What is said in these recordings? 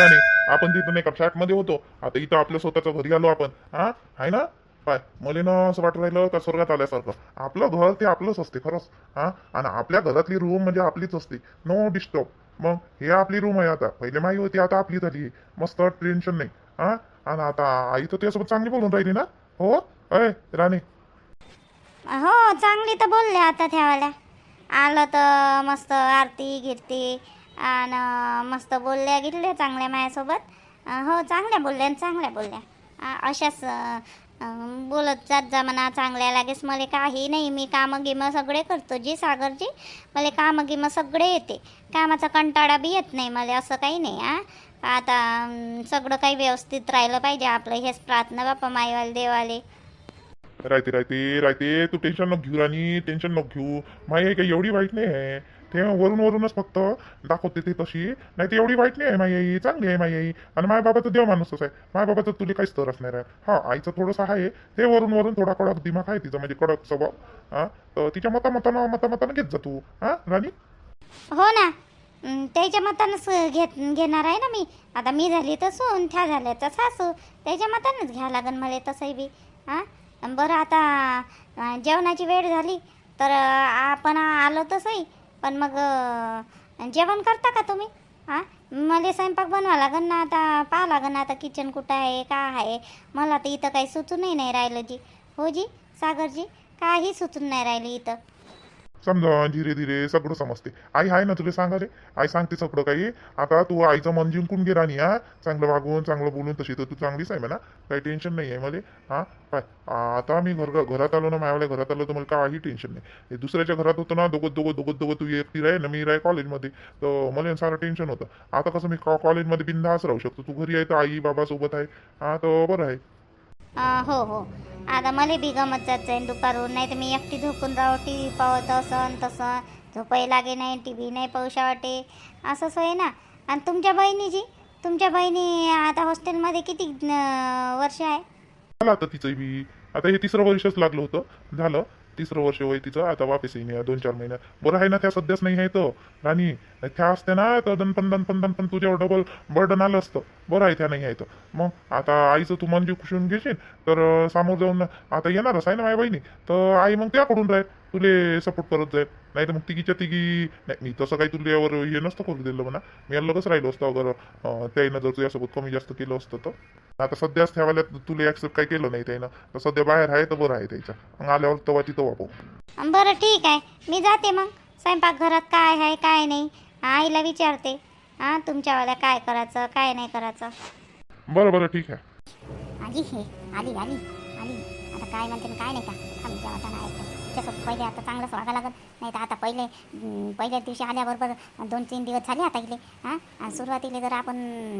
राणे आपण तिथं नाही का फ्लॅटमध्ये होतो. आता इथं आपल्या स्वतःच्या घरी आलो आपण. हा? आहे ना? पाय. मला ना असं वाटत राहिलं का स्वर्गात आल्यासारखं. आपलं घर ते आपलंच असते खरंच. हा? आणि आपल्या घरातली रूम म्हणजे आपलीच असते. नो डिस्टर्ब मग हे आपली रूम आहे आता. पहिले माही होती आता आपली झाली. मस्त टेन्शन नाही. हा? आणि आता आई तर त्यासोबत चांगली बोलून राहिली ना? हो? अय राणे. हो चांगली तर बोलले आता ठेवायला आलं तर मस्त आरती गिरती. आणि मस्त बोलल्या गिरल्या चांगल्या माझ्यासोबत हो चांगल्या बोलल्या आणि चांगल्या बोलल्या. अशाच बोलत जात जा म्हणा चांगल्या लागेस मला काही नाही मी कामं गिमं सगळे करतो जी सागरजी. मला कामं गिमं सगळे येते. कामाचा कंटाळा बी येत नाही मला असं काही नाही आ आता सगळं काही व्यवस्थित राहिलं पाहिजे आपलं हेच प्रार्थना बाप्पा माईवाले देवाले. राहते राहते राहते. तू टेन्शन नको घेऊ राणी टेन्शन नको घेऊ. माई काही एवढी वाईट नाही आहे. ते वरून वरूनच फक्त दाखवते ती तशी. नाही ती एवढी वाईट नाही आहे माई आई. चांगली आहे माई आई. आणि माय बाबाचं देव माणूसच आहे. माय बाबाचं तर तुला काहीच तरच नाही राहत हा आईचं थोडंसं आहे. ते वरून वरून थोडा कडक दिमाग आहे तिचा म्हणजे कडक स्वभाव. हा तर तिच्या मतामतानं मतामतानं घेत जा तू. हा राणी? हो ना. त्याच्या मतानंच घेत घेणार आहे ना मी. आता मी झाली तर सून त्या झाल्या तर सासू. त्याच्या मतानंच घ्या लागेल मला तसंही बी. हां बरं आता जेवणाची वेळ झाली तर आपण आलो तसंही. पण मग जेवण करता का तुम्ही? हां मला स्वयंपाक बनवा लागेल ना आता पाहा लागेल ना आता किचन कुठं आहे का आहे. मला तर इथं काही सुचूनही नाही राहिलं जी. हो जी सागरजी काही सुचून नाही राहिलं इथं. समजा धीरे धीरे सगळं समजते. आई आहे ना तुला सांगा रे. आई सांगते सगळं काही. आता तू आईचं मन जिंकून घे राणी हा. चांगलं वागून चांगलं बोलून तशी तर तू चांगलीच आहे म्हणा. काही टेन्शन नाही आहे मला हा. पाय. आता मी घर घरात आलो ना मायावाल्या घरात आलो तर मला काही टेन्शन नाही. दुसऱ्याच्या घरात होतं ना दोघं दोघं दोघं दोघं तू एकटी राही ना मी राही कॉलेजमध्ये तर मला सारं टेन्शन होतं. आता कसं मी कॉ- कॉलेजमध्ये बिंदास राहू शकतो. तू घरी आहे तर आई बाबासोबत आहे. हा तर बरं आहे. हो हो. आता मला बी गमत जात जाईन दुपारून नाही तर मी एकटी झोपून राहू टी व्ही पाहत असं तसं. झोपाई लागे नाही टी व्ही नाही पाहूशा वाटे असंच होय ना. आणि तुमच्या बहिणीची? तुमच्या बहिणी आता हॉस्टेलमध्ये किती वर्ष आहे? झालं आता तिचं बी. आता हे तिसरं वर्षच लागलं होतं. झालं. तिसरं वर्ष वय तिचं. आता वापस येईन या दोन चार महिन्यात. बरं आहे ना त्या सध्याच नाही आहे तर. राणी त्या असते ना तर दनपन दनपन पण तुझ्यावर डबल बर्डन आलं असतं. बरं आहे त्या नाही आहे तर मग आता आईचं तू मन खुशून घेशील तर समोर जाऊन आता येणारच आहे ना माझ्या बहिणी तर आई मग त्याकडून राहील. तुले सपोर्ट करत जाईल. नाही तर मग तिघीच्या तिघी नाही मी तसं काही तुझ्यावर हे नसतं करू दिलं म्हणा. मी अलगच राहिलो असतो अगर त्याईनं जर तुझ्यासोबत कमी जास्त केलं असतं तर. आता सध्याच ठेवायला तुला ऍक्सेप्ट काही केलं नाही त्यानं तर सध्या बाहेर आहे तर बरं आहे त्याच्या मग आल्यावर तवा तिथं वापरू. बरं ठीक आहे. मी जाते मग. स्वयंपाकघरात काय आहे काय नाही. आईला विचारते. हां तुमच्यावाल्या काय करायचं काय नाही करायचं? बरं बरं ठीक आहे. आली हे आली आली आली. आता काय म्हणते काय नाही का? आमच्या वाटाणा ऐकतं. त्याच्यासोबत पहिले आता चांगलंच वागा लागत नाही तर आता पहिले पहिल्याच दिवशी आल्याबरोबर दोन तीन दिवस झाले आता इले हां? आणि सुरुवातीला जर आपण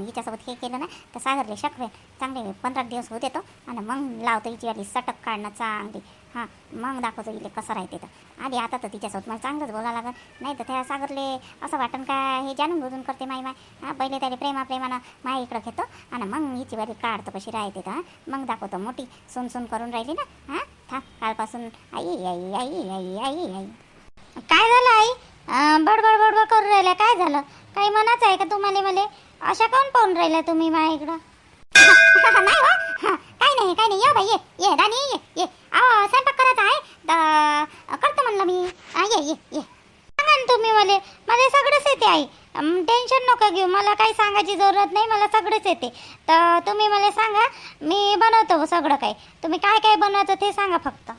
हिच्यासोबत हे केलं ना तर सागरले शकवे चांगले पंधरा दिवस होते तो आणि मग लावतो हिची सटक काढणं चांगली. हां मग दाखवतो इले कसं राहते तर. आधी आता तर तिच्यासोबत मला चांगलंच बोलावं लागत नाही तर त्या सागरले असं वाटण का हे जाणून बुजून करते माई माय हां पहिले त्याला प्रेमा प्रेमानं माय इकडं घेतो. आणि मग हिची वाली काढतो कशी राहते तर हां? मग दाखवतो मोठी सून करून राहिली ना हां? था कालपासून आई आई आई आई आई आई. काय झालं आई? अं, बडबड बडबड करून राहिल्या. काय झालं? काही मनाच आहे का तुम्हाला मले? अशा काऊन पाहून राहिल्या तुम्ही माझ्या इकडं? नाही हो. हा, काय नाही काय नाही. ये बाई ये ये राणी ये ये. अहो स्वयंपाक करायचा आहे? तर करतो म्हणलं मी. हा, ये ये ये. सांगा ना तुम्ही मला. मला सगळंच येते आई. टेन्शन नका घेऊ. मला काही सांगायची जरूरत नाही. मला सगळंच येते. तर तुम्ही मला सांगा मी बनवतो सगळं काही. तुम्ही काय काय बनवायचं ते सांगा फक्त.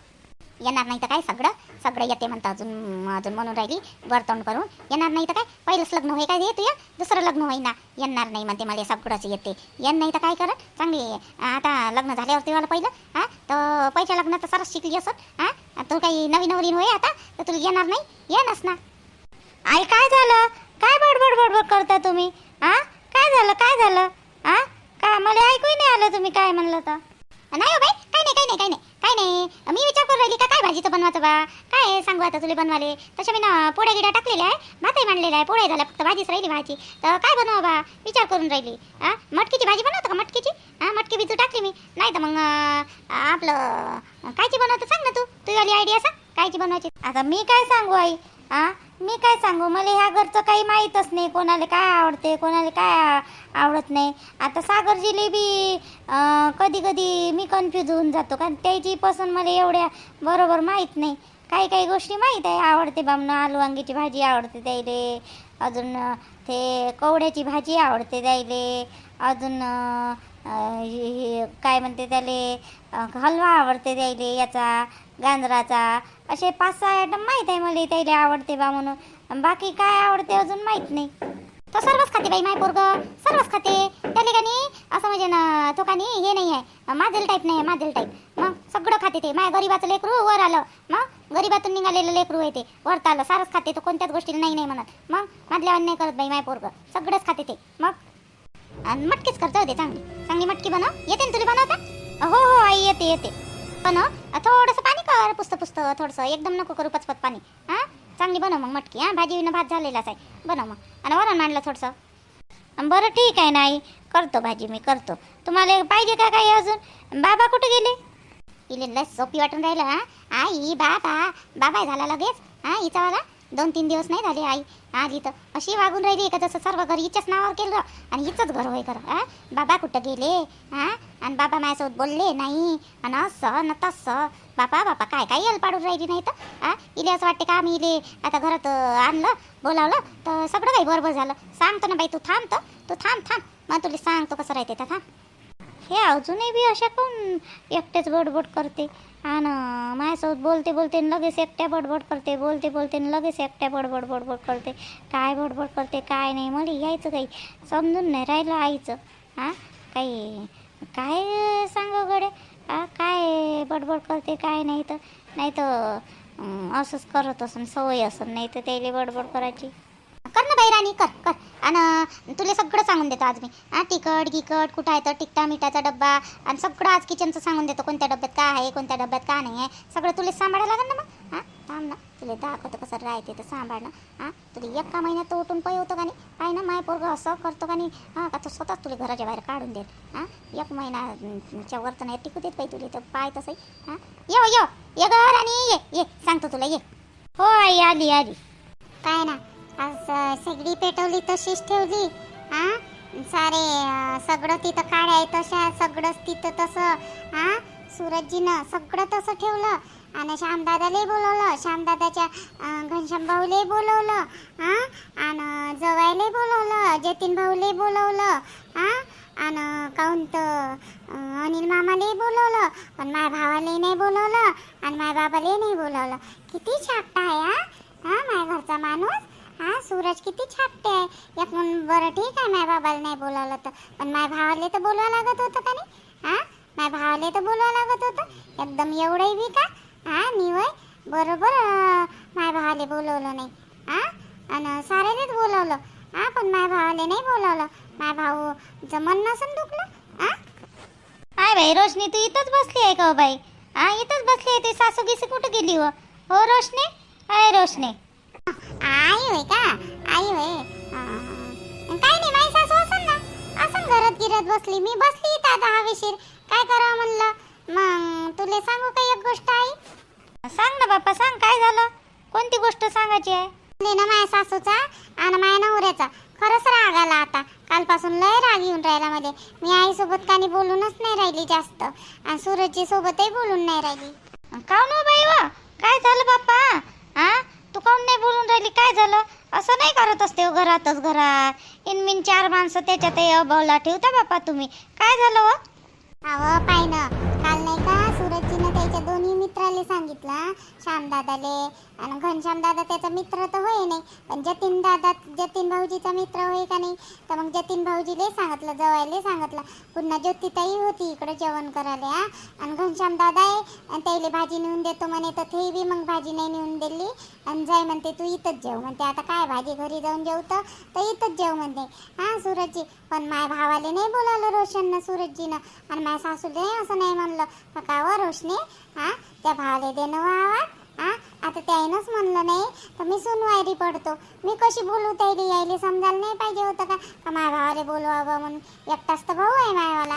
येणार नाही तर काय सगळं? सगळं येते म्हणतं अजून अजून म्हणून राहिली. वर्तवण करून. येणार नाही तर काय? पहिलंच लग्न होई काय हे तुझ्या दुसरं लग्न होई ना येणार नाही म्हणते मला सगळंच येते. येण नाही तर काय कर चांगली आता लग्न झाल्यावरती मला पहिलं हां? तर पहिल्या लग्नात तर सरस शिकली असत हां? तू काही नवीन नवरीन होय आता? तर तुला येणार नाही? येणच ना. आई काय झालं? काय बडबड बडबड करता तुम्ही? आ? काय झालं? काय झालं? हां का मला ऐकूही नाही आलं तुम्ही काय म्हणलं तर? नाही हो बाई काही नाही काही नाही काही नाही काय नाही. मी विचार करून राहिली का? काय भाजीचं बनवायचं बा? काय आहे सांगू आता तुला बनवाले तशा मी ना पोळ्या गिड्या टाकलेल्या आहे भातही मांडलेला आहे पोळ्या झाल्या फक्त भाजीच राहिली भाजी. तर काय बनवा बा? विचार करून राहिली. हा मटकीची भाजी बनवतो का मटकीची? हा मटकी बिजू टाकली मी. नाही तर मग आपलं कायची बनवतं सांग ना तू? तुझी आली आयडिया सांग कायची बनवायची? आता मी काय सांगू आई? हां मी काय सांगू? मला ह्या घरचं काही माहीतच नाही. कोणाला काय आवडते कोणाला काय आवडत नाही. आता सागर जिलेबी कधी कधी मी कन्फ्यूज होऊन जातो. कारण त्याची पसंत मला एवढ्या बरोबर माहीत नाही. काही काही गोष्टी माहीत आहे. आवडते बामनं आलू वांगीची भाजी आवडते त्याइले अजून ते कवड्याची भाजी आवडते त्याइले अजून हे- काय म्हणते त्याले? हलवा आवडते त्याले याचा गांजराचा. असे पाच सहा आयटम माहीत आहे मला त्याला आवडते बा म्हणून. बाकी काय आवडते अजून माहीत नाही. तो सर्वच खाते बाई माय पोरग. सर्वच खाते. त्याले का नाही असं म्हणजे ना तो का नाही हे नाही आहे. माझेल टाईप नाही आहे माझेल टाईप मग सगळं खाते ते. माय गरीबाचं लेकरू वर आलं. मग गरीबातून निघालेलं लेकरू आहे ते. वरत आलं. सारंच खाते. तो कोणत्याच गोष्टीला नाही नाही म्हणत. मग मधल्यावर नाही करत बाई माय पोरग. सगळंच खाते ते. मग आणि मटकीच करतो होते चांगली. चांगली मटकी बनव. येते ना तुला बनवता? हो हो आई येते येते. बनव. थोडंसं पाणी कर पुस्त पुस्त थोडंसं. एकदम नको करू पचपत पाणी. हां? चांगली बनव मग मटकी हां? भाजी भात झालेलाच आहे. बनव मग. आणि वरण आणलं थोडंसं. बरं ठीक आहे ना आई. करतो भाजी मी करतो. तुम्हाला पाहिजे का काही अजून? बाबा कुठे गेले? इले लस सोपी वाटून राहिलं हा? आई बाबा. बाबा झाला लगेच. हा हिचावाला दोन तीन दिवस नाही झाले आई. आली तर अशी वागून राहिली का जसं सर्व घर हिच्याच नावावर केलं आणि हिचंच घर होय खरं आ बाबा कुठं गेले हा आणि बाबा माझ्यासोबत बोलले नाही आणि असं न तसं. बापा बापा काय काय यायला पाडून राहिली नाही तर हा इले असं वाटते का आम्ही इले आता घरात आणलं बोलावलं तर सगळं काही बरोबर झालं. सांगतो ना बाई तू थांब तर तू थांब थांब. मग तुला सांगतो कसं राहते तर थांब. हे अजूनही बी अशा काऊन एकटेच बडबड करते? आणि माझ्यासोबत बोलते बोलते लगेच एकट्या बडबड करते बोलते बोलते लगेच एकट्या बडबड बडबड करते. काय बडबड करते काय नाही मला यायचं काही समजून नाही राहिलं आईचं. हां काही काय सांगा गडे काय बडबड करते काय नाही तर नाही तर असंच करत असन सवय असन नाही तर त्याला बडबड करायची. कर ना बाई राणी कर कर. आणि तुला सगळं सांगून देतो आज मी. हां तिखट गिकट कुठं आहे तर टिकटा मिठाचा डब्बा आणि सगळं आज किचनचं सांगून देतो कोणत्या डब्यात काय आहे कोणत्या डब्यात का नाही आहे. सगळं तुला सांभाळायला लागेल ना मग. हां थांब ना. तुला दाखवतो कसं राहते तर सांभाळ ना हां तुला एका महिन्यात तो उठून पै होतो का नाही? काय ना माय पोरगं असं करतो का नाही? हां का तो स्वतःच तुला घराच्या बाहेर काढून देईल. हां एक महिनाच्या वर तर नाही टिकू देत पाहिजे तुला तर पाय तसंही. हां यो यो ये हो, घर हो. आणि ये ये. सांगतो तुला ये. हो आई आली आली. काय ना? आज सगळी पेटवली तशीच ठेवली हा सारे सगळं तिथं काढाय आहे तशा सगळंच तिथं तसं हा सूरजजीनं सगळं तसं ठेवलं. आणि श्यामदादालाही बोलवलं श्यामदादाच्या घनश्याम भाऊलाही बोलवलं आ? आणि जवायलाही बोलवलं जतीन भाऊलाही बोलवलं आ? आणि काहून तर अनिल मामालाही बोलवलं पण माझ्या भावालाही नाही बोलवलं आणि माझ्या बाबालाही नाही बोलवलं. किती छापटा आहे हा हा माझ्या घरचा माणूस? हा सूरज किती छापते. आहे एक बरं ठीक आहे माझ्या बाबाला नाही बोलावलं तर. पण माझ्या भावाले तर बोलवा लागत होतं का नाही? हा? माझ्या भावाले तर बोलवा लागत होतं. एकदम एवढंही बी का? हा निवय? बरोबर माझ्या भावाले बोलवलं नाही. हा? आणि साऱ्यानेच बोलवलं. हा पण माझ्या भावाले नाही बोलवलं. माझ्या भाऊ जमन नसन दुखलं. हा? काय बाई रोशनी तू इथंच बसली आहे का हो बाई? हा इथंच बसली आहे ती सासू गिसी कुठं गेली हो? हो रोशनी? अय रोशनी. आई होय का? आई होय. काय नाही माझी सासू असन ना. असन घरात गिरत बसली. मी बसली इथं आता हवेशीर. काय करावं म्हणलं? मग तुले सांगू का एक गोष्ट आई? सांग ना बाप्पा सांग. काय झालं? कोणती गोष्ट सांगायची आहे? ना माझ्या सासूचा आणि माझ्या नवऱ्याचा. खरंच राग आला आता. कालपासून लय राग येऊन राहिला मध्ये मी आईसोबत कानी बोलूनच नाही राहिली जास्त. आणि सूरजची सोबतही बोलून नाही राहिली. काऊन हो बाई वा? काय झालं बाप्पा? हा तू काऊन नाही बोलून राहिली? काय झालं? असं नाही करत असते हो घरातच घरात. इनमिन चार माणसं त्याच्यातही अभावला ठेवता बापा तुम्ही. काय झालं हो? अहो पाय ना दादाले मित्राले श्याम दादाले आणि घनश्याम दादा त्याचा मित्र तर होय नाही पण जतीन दादा जतीन भाऊजीचा मित्र होय का नाही? तर मग जतीन भाऊजीले सांगितलं जवायले सांगितलं. पुन्हा ज्योतिताई होती इकडं जेवण करायला. हा आणि घनश्याम दादा आहे आणि त्याला भाजी नेऊन देतो म्हणे तर ते बी मग भाजी नाही नेऊन दिली. आणि जाय म्हणते तू इथंच जेव. म्हणते आता काय भाजी घरी जाऊन जेवतं? तर इथंच जेव म्हणते. हा सूरजजी. पण माय भावाले नाही बोलावलं रोशननं सूरजजीनं. आणि माझ्या सासूले असं नाही म्हणलं. का व रोशने? हा त्या भावाले देणं वावा हा आता त्यानंच म्हणलं नाही. तर मी सुनवायरी पडतो. मी कशी बोलू त्याला यायले समजायला नाही पाहिजे होतं का माझ्या भावाला बोलवावं म्हणून? एकटाच तर भाऊ आहे माझ्यावाला.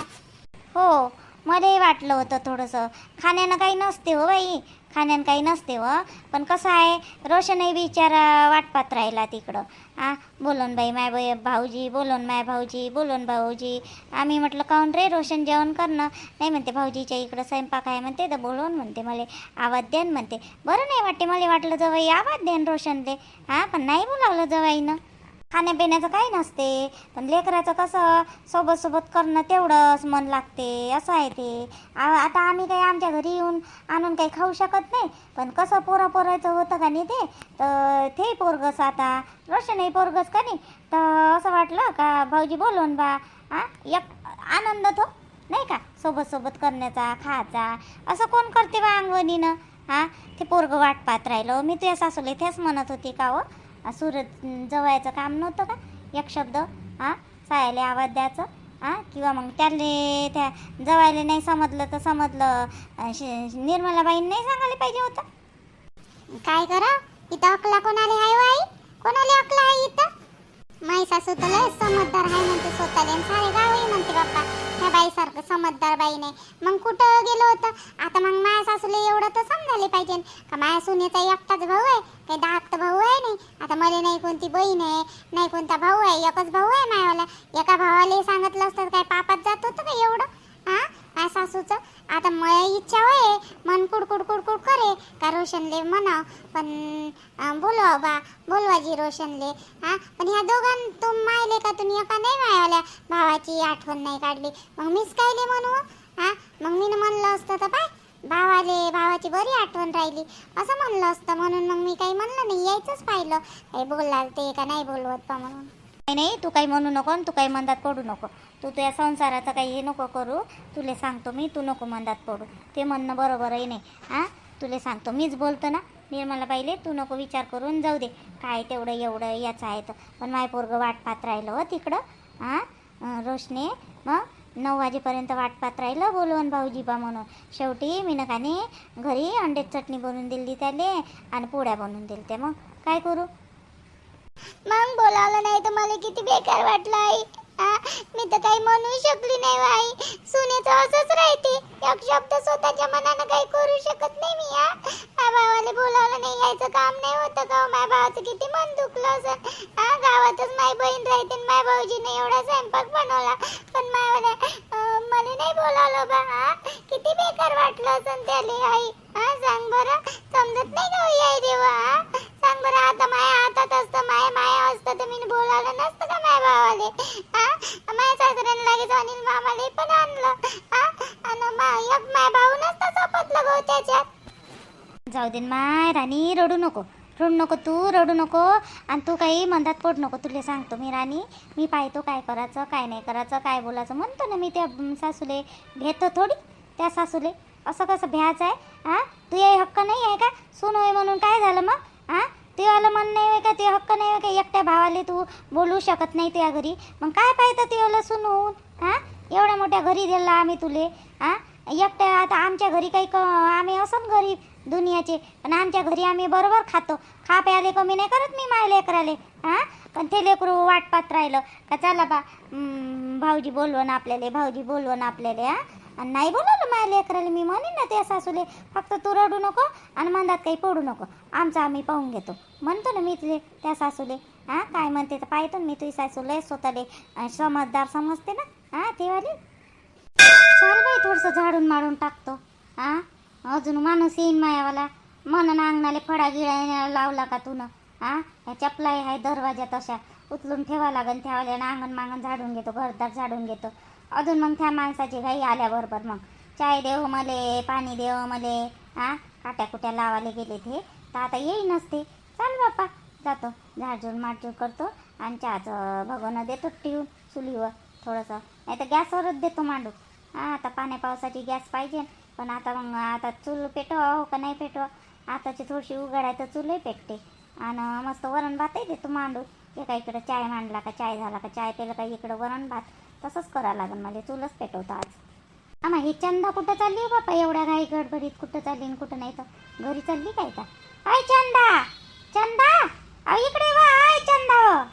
हो. मलाही वाटलं होतं थोडंसं. खाण्यानं काही नसते हो बाई. खाण्यानं काही नसते हो. पण कसं आहे रोशनही बिचारा वाटपात राहिला तिकडं. आ बोलून बाई माय बाई भाऊजी बोलून माय भाऊजी बोलून भाऊजी. आम्ही म्हटलं काऊन रे रोशन जेवण करणं? नाही म्हणते भाऊजीच्या इकडं स्वयंपाक आहे म्हणते तर बोलवून म्हणते मला आवाज द्यान म्हणते. बरं नाही वाटते मला वाटलं जवाई आवाज द्यान रोशनले. हां पण नाही बोलावलं जवाईनं खाण्यापिण्याचं काही नसते. पण लेकराचं कसं सोबत सोबत करणं तेवढंच मन लागते. असं आहे ते. आ- आता आम्ही काही आमच्या घरी येऊन आणून काही खाऊ शकत नाही. पण कसं पोरा पोरायचं होतं का नाही ते? तर ते पोरगस आता. रोशनही पोरगस का नाही? तर असं वाटलं का भाऊजी बोलून बा हा एक आनंद तो नाही का? सोबत सोबत करण्याचा खायचा. असं कोण करते बा अंगवणीनं? हा ते पोरगं वाट पाहत राहिलं. मी तुझ्या सासूला तेच म्हणत होती का हो? सुरत जवायचं काम नव्हतं का? एक शब्द हां सायाले आवाज द्यायचं हां किंवा मग त्याले त्या जवायला नाही समजलं तर समजलं. अं, निर्मलाबाईंनी नाही सांगायला पाहिजे होतं. काय करा? इथं अकला कोणाला आहे हो वाई कोणाला अकला आहे इथं? माई सासू तर लय समजदार आहे म्हणते स्वतःले आणि सारे गावही म्हणते बाप्पा. ह्या बाईसारखं समजदार बाई नाही मग कुठं गेलो होतं? आता मग माया सासूले एवढं तर समजायला पाहिजे. का माया सुनेचा एकटाच भाऊ आहे? काही धाकट भाऊ आहे नाही? आता मला नाही कोणती बहीण आहे नाही कोणता भाऊ आहे एकच भाऊ आहे मायावाला. एका भावाला सांगितलं असतं काय पापात जात होतं का एवढं? हा? माया सासूचं? आता मला इच्छा होय मन कुडकुड कुडकुड करे का रोशनले म्हणा पण बोलवा बा बोलवाजी रोशनले. हा? पण ह्या दोघां तुम मायले का तुम्ही एका नाही मायावाल्या? भावाची आठवण नाही काढली. मग मीच कायले म्हणू? हा? मग मी म्हणलं असतं तर पाय. भावाले भावाची बरी आठवण राहिली. असं म्हणलं असतं म्हणून मग मी काही म्हणलं नाही. यायचंच पाहिलं. काही बोललाल ते का नाही बोलवत का म्हणून. नाही नाही तू काही म्हणू नको आणि तू काही मंदात पडू नको. तू तुझ्या संसाराचं काही हे नको करू. तुले सांगतो मी तू नको मंदात पडू. ते म्हणणं बरोबरही नाही. हां? तुले सांगतो मीच बोलतो ना निर्मला पहिले तू नको विचार करून जाऊ दे. काय तेवढं एवढं याचं आहे तर. पण माय पोरगं वाट पाहत राहिलं हो तिकडं. हां रोशने मग नऊ वाजेपर्यंत वाट पाहत राहिलं बोलवून भाऊजी बा म्हणून. शेवटी मिनकाने घरी अंड्याची चटणी बनवून दिली त्याले आणि पोळ्या बनवून दिली त्या मग. काय करू? मग बोलावलं नाही तर मला किती बेकार वाटलं आई. मी तर काही म्हणू शकली नाही भाई आई असंच राहते. एक शब्द स्वतःच्या मनानं काही करू शकत नाही मी हा माझ्या भावाला बोलावलं नाही यायचं काम नाही होतं का हो? माझ्या भावाचं किती मन दुखलं असं हा गावातच माझी बहीण राहते माझ्या भाऊजीने एवढा स्वयंपाक बनवला. पण माझ्या मला नाही बोलावलं बा हा किती बेकार वाटलं असं त्याले आई. हा सांग बरं. समजत नाही का हो आई देवा हा सांग बरं आता माया हातात असतं माया माया असतं तर मी बोलावलं नसतं का माझ्या भावाले? सासऱ्याने लगेच अनिल मामाले पण आणलं. आणि मा एक माय भाऊ नसतं सोपतलं भाऊ त्याच्यात. जाऊ दे माय राणी रडू नको. रडू नको तू रडू नको. आणि तू काही मंदात पोट नको तुला सांगतो मी राणी. मी पाहतो काय करायचं काय नाही करायचं काय बोलायचं. म्हणतो ना मी त्या सासूले भेटतो थोडी त्या सासूले. असं कसं भ्यायचं आहे? हां? तू हक्क नाही आहे का? सून होय म्हणून काय झालं मग? हां? तुझ्याला मन नाही होय का? ते हक्क नाही होय का? एकट्या भावाले तू बोलू शकत नाही त्या घरी. मग काय पाहिजे ते सून होऊन हां? एवढ्या मोठ्या घरी दिला आम्ही तुले. हां? एकट्या आता आमच्या घरी काही क आम्ही असं गरीब दुनियाचे. पण आमच्या घरी आम्ही बरोबर खातो. खा प्याले कमी नाही करत मी माय लेकराले. हां? पण ते लेकरू वाट पाहत राहिलं. का चला बा भाऊजी बोलवण आपल्याला भाऊजी बोलवण आपल्याला हां? आणि नाही बोलावलं माझ्या लेकराला मी म्हणेन ना त्या सासूले फक्त तू रडू नको आणि मंदात काही पडू नको. आमचं आम्ही पाहून घेतो. म्हणतो ना मी तुले त्या सासूले हां काय म्हणते तर पाहतो ना मी तुझी सासूले स्वतःले अं, समजदार समजते ना हां ते वाली. चाल बाई थोडंसं झाडून मारून टाकतो हां. अजून माणूस येईन मायावाला. म्हणून अंगणाले फडा गिळा लावला का तू हां? ह्या चपलाई आहे दरवाजा तशा. उचलून ठेवा लागेल ठेवायला अंगण मांगण झाडून घेतो घरदार झाडून घेतो. अजून मग त्या माणसाची घाई आल्याबरोबर मग चाय देव मले पाणी देव मले हां? काट्या कुट्या लावायला गेले ते. तर आता येई नसते चाल बापा जातो. झाडझूड माडझूड करतो आणि चहाचं भगवणं देतो ठेवून चुलीवर थोडंसं. नाही तर गॅसवरच देतो मांडू. हां आता पाण्या पावसाची गॅस पाहिजे. पण आता मग आता चूल पेटवा हो का नाही पेटवा? आताची थोडीशी उघड आहे तर चूलही पेटते. आणि मस्त वरण भातही देतो मांडू. एका इकडं चाय मांडला का चाय झाला का चाय पेलं का इकडं वरण भात. तसंच करावं लागेल मला चूलच पेटवता आज. आम्हा ही चंदा कुठं चालली हो बापा? एवढ्या घाई गडबडीत कुठं चालली आणि कुठं नाही तर? घरी चालली काय का? आय चंदा! चंदा! अहो इकडे वा आय चंदा हो.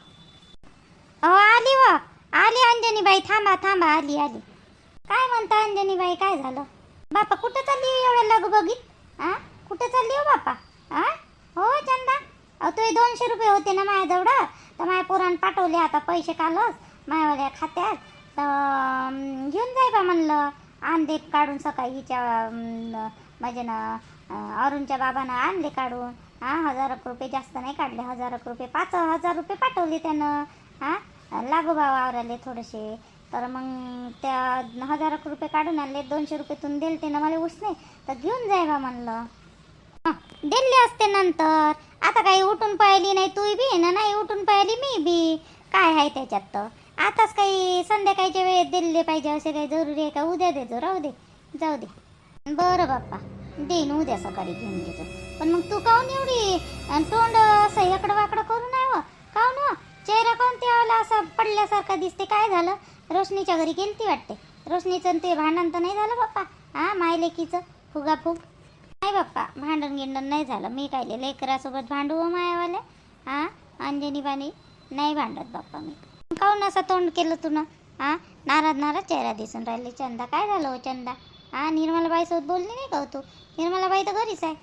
अहो आली व आली अंजनीबाई. थांबा थांबा. आली आली. काय म्हणता अंजनीबाई? काय झालं? बापा कुठं चालली हो एवढ्या लगबगीत? आ? कुठं चालली हो बापा? आ? हो चंदा. अहो तुझे दोनशे रुपये होते ना माझ्याजवळ? तर माझ्या पोरानं पाठवले आता पैसे कालच माझ्यावाल्या खात्यात. तर घेऊन जाय बा म्हणलं. आणले काढून सकाळी हिच्या माझ्या म्हणजे ना अरुणच्या बाबानं आणले काढून. हा हजार रुपये जास्त नाही काढले. हजार रुपये पाच हजार रुपये पाठवले त्यानं. हा लागू भाव आवराले थोडेसे. तर मग त्या हजार रुपये काढून आणले. दोनशे रुपयेतून दिले ते ना मला उसने तर घेऊन जाय बा म्हणलं. दिले असते नंतर. आता काही उठून पाहिली नाही तू बी ना? नाही उठून पाहिली मी बी. काय आहे त्याच्यात तर? आताच काही संध्याकाळच्या वेळेत दिले पाहिजे असे काही जरुरी आहे का? उद्या देतो. राहू दे. जाऊ दे. बरं बाप्पा. देईन उद्या सकाळी घेऊन घेतो पण मग तू काहून एवढी तोंड असं इकडं वाकडं करू नाही हो? काहून हो? चेहरा काहून त्याला असं पडल्यासारखा दिसते? काय झालं? रोशनीच्या घरी गेलती वाटते. रोशनीचं आणि ते भांडण तर नाही झालं बाप्पा? हा मायलेकीचं? फुगाफूग? नाही बाप्पा भांडण गिंडण नाही झालं. मी काय लेकरासोबत भांडू हो मायावाले हा अंजनी बाणी नाही भांडत बाप्पा मी. काहून असं तोंड केलं तू ना हा नाराज नाराज चेहरा दिसून राहिले. चंदा काय झालं हो चंदा? हा निर्मलाबाईसोबत बोलली नाही का हो तू? निर्मलाबाई तर घरीच आहे.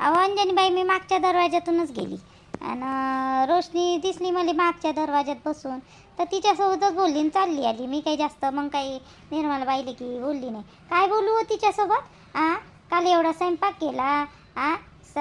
अहो अंजनीबाई मी मागच्या दरवाज्यातूनच गेली. आणि रोशनी दिसली मला मागच्या दरवाज्यात बसून. तर तिच्यासोबतच बोलली आणि चालली आली. मी काही जास्त मग काही निर्मलाबाईले की बोलली नाही. काय बोलू हो तिच्यासोबत? आ? काल एवढा स्वयंपाक केला. आ? स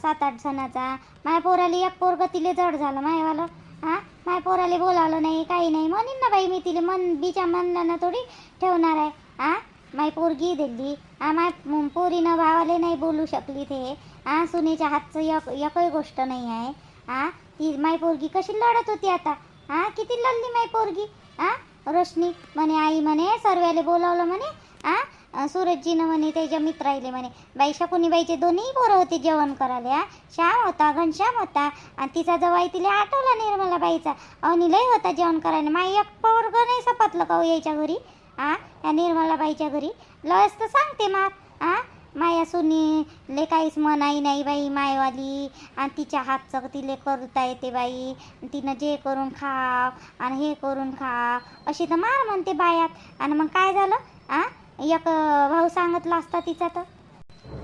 सात आठ जणाचा. माझ्या पोराली एक पोरगं तिले जड झालं मायवालं. हा? माझ्या पोराला बोलावलं नाही काही नाही. म्हणीन ना बाई मी तिला मन बिच्या मनला थोडी ठेवणार आहे. आ माय पोरगी दिली आ माय पोरीनं भावाले नाही बोलू शकली ते. आ सुनेच्या हातचं यक एकही गोष्ट नाही आहे. आ ती माय पोरगी कशी लढत होती आता? हा? किती लढली माय पोरगी? आ रोशनी म्हणे आई म्हणे सर्वेले बोलावलं म्हणे. आ सूरजजीनं म्हणे त्याच्या मित्राईले म्हणे बाई शकुनीबाईचे दोन्ही पोरं होते जेवण करायला हा? श्याम होता घनश्याम होता आणि तिचा जवाई तिला आठवला निर्मला बाईचा. अनिलही होता जेवण करायला. माई एक पोरग नाही सपातलं का हो यायच्या घरी? आ या निर्मला बाईच्या घरी? लस तर सांगते मग आ माया सुनी ले काहीच मनाई नाही बाई मायवाली. आणि तिच्या हातचं तिले करता येते बाई. तिनं जे करून खाव आणि हे करून खाव अशी तर मार म्हणते बायात. आणि मग काय झालं? आ एक भाऊ सांगितला असता तिचा तर.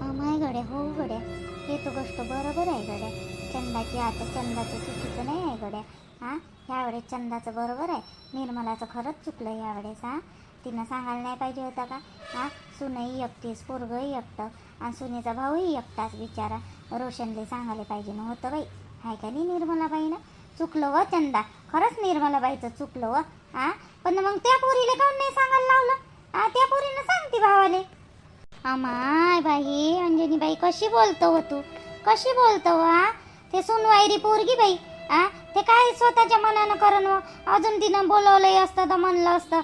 माय गड्या हो गड्या हे गोष्ट बरोबर आहे गड्या चंदाची आता चंदाचं चुकीचं नाही आहे गड्या हां ह्यावेळेस चंदाचं बरोबर आहे. निर्मलाचं खरंच चुकलं यावेळेस हां. तिनं सांगायला नाही पाहिजे होता का? हां सुनही एकटीच पोरगंही एकटं. आणि सुनेचा भाऊही एकटाच बिचारा. रोशनले सांगायला पाहिजे नव्हतं बाई. हाय का नाही निर्मलाबाईनं? चुकलं व चंदा. खरंच निर्मलाबाईचं चुकलं व हां. पण मग त्या पोरीला काऊन नाही सांगायला लावलं? हां त्या पोरीनं सांगते भावाले. अमाय बाई अंजनी बाई कशी बोलतो हो तू? कशी बोलतो हो, हा ते सुनवायरी पोरगी बाई आ? ते काय स्वतःच्या मनानं करण हो? अजून तिनं बोलवलंही असतं तर म्हणलं असतं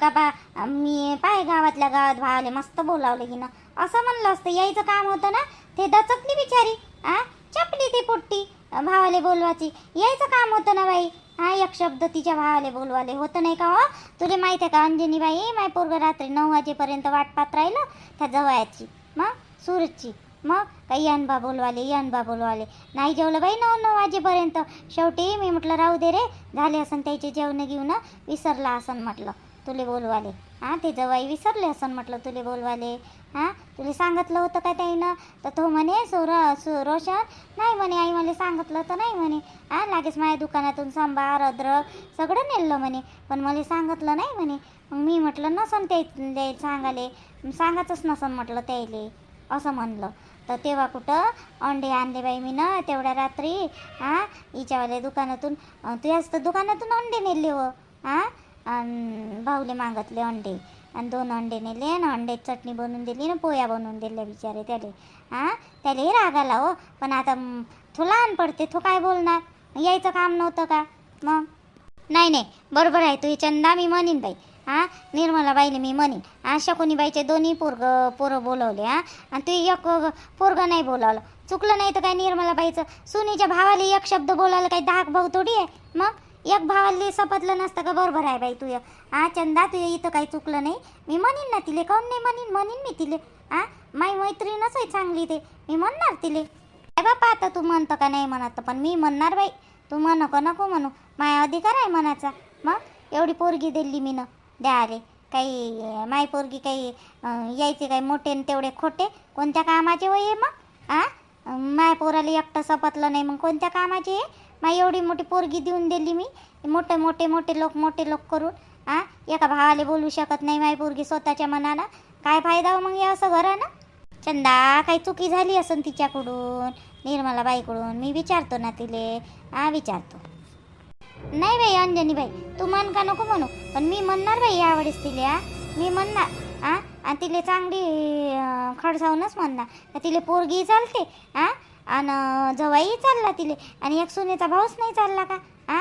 का बा मी पाय गावातल्या गावात भावाले मस्त बोलावलं हिनं. असं म्हणलं असतं यायचं काम होतं ना ते दचकली बिचारी आ? चपली ती पोट्टी भावाले बोलवायची. यायचं काम होतं ना बाई हा एक शब्द तिच्या भावाले बोलवाले होतं नाही का हो? तुला माहिती आहे का अंजनीबाई माय पोरग रात्री नऊ वाजेपर्यंत वाट पाहत राहिलं त्या जवळची मग सूरजची मग काही अनबा बोलवाले अनबा बोलवाले. नाही जेवलं बाई नऊ नऊ वाजेपर्यंत. शेवटी मी म्हटलं राहू दे रे झाले असन त्याचे जेवण घेऊन विसरला असन म्हटलं तुले बोलवाले. हां ते जवाई विसरले असन म्हटलं तुले बोलवाले. हां? तुला सांगितलं होतं का त्याईनं? तर तो म्हणे सोर सु रोशन नाही म्हणे आई मला सांगितलं तर नाही म्हणे. हां? लागेच माझ्या दुकानातून सांबार अद्रक सगळं नेलं म्हणे. पण मला सांगितलं नाही म्हणे. मग मी म्हटलं नसन ते सांगाले. सांगायचंच नसन म्हटलं त्याईले. असं म्हणलं. तर तेव्हा कुठं? अंडे आणले बाई मी ना तेवढ्या रात्री. हां? हिच्यावाल्या दुकानातून. तुझ्याच तर दुकानातून अंडे नेले हो हां? आणि भाऊले मागतले अंडे. आणि दोन अंडे नेले आणि अंडे चटणी बनवून दिली ना पोया बनवून दिल्या बिचारे त्याले. हां त्यालाही राग आला हो. पण आता म, तो लहान पडते तो काय बोलणार? यायचं काम नव्हतं का? मग? नाही नाही. बरोबर आहे तू चंदा मी म्हणीन बाई. हां निर्मलाबाईने मी म्हणीन. हां शकुनीबाईचे दोन्ही पोरग पोरं बोलवले हां आणि तू एक पोरगं नाही बोलावलं. चुकलं नाही तर काय निर्मलाबाईचं? सुनीच्या भावाला एक शब्द बोलायला काही धाक भाऊ थोडी आहे? मग? एक भावाले सपतलं नसतं का? बरोबर आहे बाई तुझं. आ चंदा तुझ्या इथं काही चुकलं नाही. मी म्हणीन ना तिले. काऊन नाही म्हणीन? म्हणीन मी तिले. आ माई मैत्रीणच आहे चांगली ते. मी म्हणणार तिले. काय बापा आता तू म्हणतं का नाही म्हणत? पण मी म्हणणार बाई. तू म्हण का नको म्हणू? माया अधिकार आहे मनाचा. मग? एवढी पोरगी दिली मी न अरे काही माय पोरगी काही यायचे काही मोठे न तेवढे खोटे? कोणत्या कामाचे वय आहे मग? आ? माय पोराला एकटं सपतलं नाही. मग कोणत्या कामाचे? आहे माय एवढी मोठी पोरगी देऊन दिली मी. मोठे मोठे मोठे लोक मोठे लोक करून आ एका भावाले बोलू शकत नाही माय पोरगी स्वतःच्या मनानं. काय फायदा हो मग या असं घरानं? चंदा काही चुकी झाली असन तिच्याकडून निर्मला बाईकडून? मी विचारतो ना तिले. हा विचारतो. नाही बाई अंजनी बाई तू म्हण का नको म्हणू? पण मी म्हणणार बाई यावेळेस तिले आ मी म्हणणार आ आणि तिले चांगली खडसावूनच म्हणणार. तिले पोरगी चालते आ आणि जवाई चालला तिले. आणि एक सुनेचा भाऊच नाही चालला का? आ?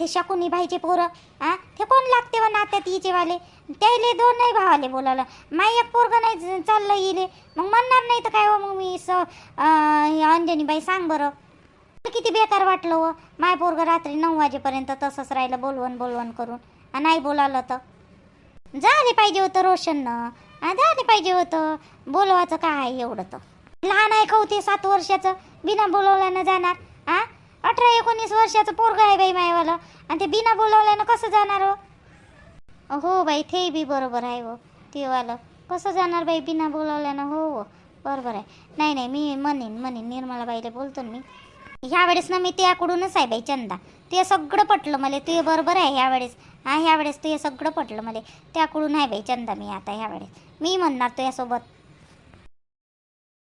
ते शकुनी भाईचे पोरं. आ? ते कोण लागते व नात्यात हिचे वाले त्याले दोन नाही भावाले बोलावलं. माई एक पोरगं नाही चाललं इले मग म्हणणार नाही तर काय हो मग मी स अंजनीबाई हे सांग बरं. किती बेकार वाटलं व माय पोरगं रात्री नऊ वाजेपर्यंत तसंच राहिलं बोलवण बोलवण करून. नाही बोलावलं तर. झाले पाहिजे होतं रोशननं. झाले पाहिजे होतं. बोलवायचं काय आहे एवढं तर. लहान आहे खाऊ हो ते सात वर्षाचं? बिना बोलवल्यानं जाणार. हा अठरा एकोणीस वर्षाचं पोरगं आहे बाई मायवालं. आणि ते बिना बोलवल्यानं कसं जाणार हो? हो बाई ते बी बरोबर आहे हो ते वालं. कसं जाणार बाई बिना बोलवल्यानं? हो हो बरोबर आहे. नाही नाही मी म्हणेन म्हणेन. निर्मला बाईला बोलतो मी. ह्या वेळेस ना मी त्याकडूनच आहे बाई चंदा. ते सगळं पटलं मला. ते बरोबर आहे ह्या वेळेस. हा ह्या वेळेस ते सगळं पटलं मला. त्याकडून आहे बाई चंदा मी आता ह्या वेळेस. मी म्हणणार तुझ्यासोबत.